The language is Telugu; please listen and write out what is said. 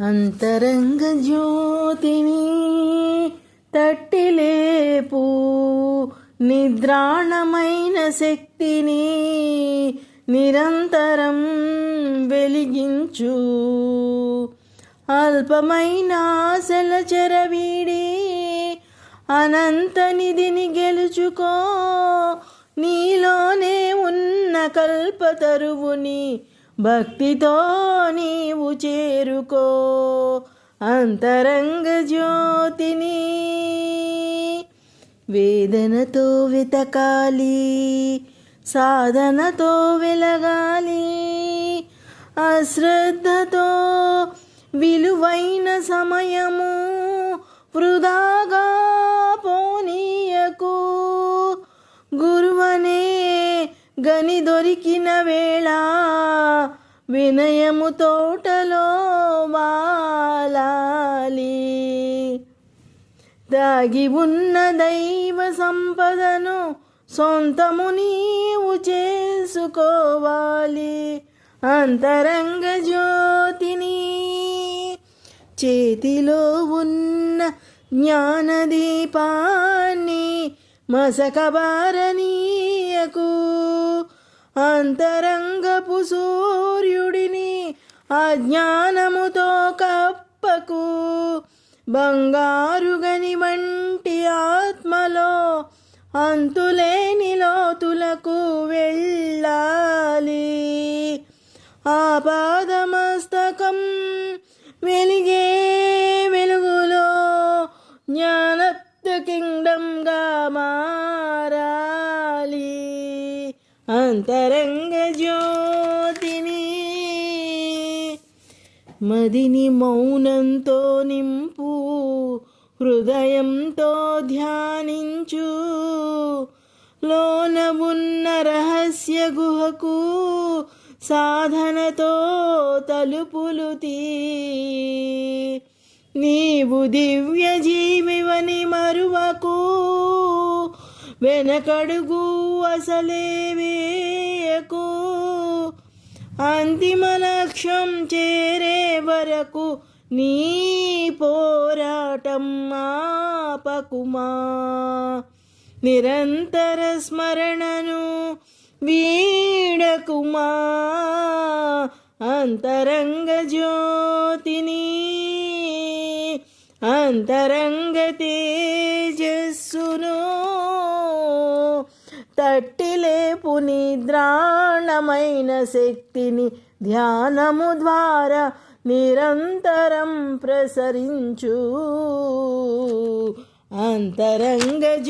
అంతరంగ జ్యోతిని తట్టిలేపు నిద్రాణమైన శక్తిని నిరంతరం వెలిగించు. అల్పమైన ఆశల చెరవీడి అనంత నిధిని గెలుచుకో. నీలోనే ఉన్న కల్పతరువుని భక్తితో నీవు చేరుకో అంతరంగ జ్యోతిని. వేదనతో వెతకాలి సాధనతో వెలగాలి అశ్రద్ధతో విలువైన సమయము వృధాగా పోనీయకు. గురువనే గని దొరికిన వేళ వినయము తోటలో వాలాలి. దాగి ఉన్న దైవ సంపదను సొంతము నీవు చేసుకోవాలి. అంతరంగ జ్యోతిని చేతిలో ఉన్న జ్ఞానదీపాన్ని మసకబారనీయకు అంతరంగ జ్ఞానముతో కప్పకు. బంగారుగని వంటి ఆత్మలో అంతులేని లోతులకు వెళ్ళాలి. ఆపాదమస్తకం వెలిగే వెలుగులో జ్ఞానప్త కింగ్డంగా మారాలి. అంతరంగ జ్యో మదిని మౌనంతో నింపు హృదయంతో ధ్యానించు. లోన ఉన్న రహస్య గుహకు సాధనతో తలుపులు తీ. నీవు దివ్య జీవివని మరువకు వెనకడుగు అసలే వేయకు. అంతిమ లక్ష్యం చేరే వరకు నీ పోరాటం ఆపకుమా నిరంతర స్మరణను వీడకుమా అంతరంగ జ్యోతిని అంతరంగ తేజస్సును తట్టిలేపు నిద్రాణమైన శక్తిని ధ్యానము ద్వారా నిరంతరం ప్రసరించు. అంతరంగ